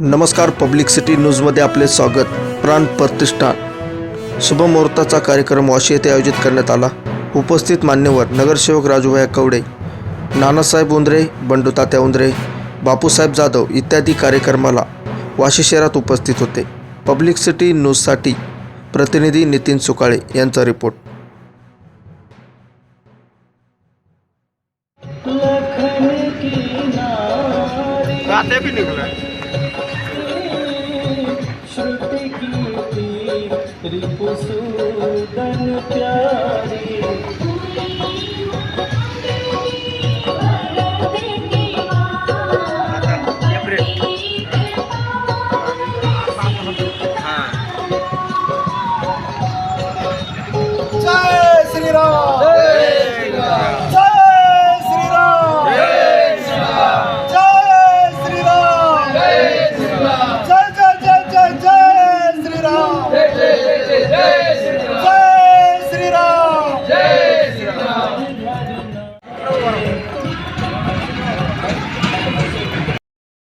नमस्कार public city न्यूजमध्ये आपले स्वागत. प्राण प्रतिष्ठान शुभमुहूर्ताचा कार्यक्रम वाशी येथे आयोजित करण्यात आला. उपस्थित मान्यवर नगरसेवक राजूभाई कवडे नानासाहेब उंद्रे बंडू तात्या उंद्रे बापूसाहेब जाधव इत्यादी कार्यक्रमाला वाशी शहरात उपस्थित होते. पब्लिक सिटी न्यूजसाठी प्रतिनिधी नितीन सुकाळे यांचा रिपोर्ट. राते भी निकला श्रुति कीर्ति रिपुसूदन प्यारी जय श्रीराम जय Yeah.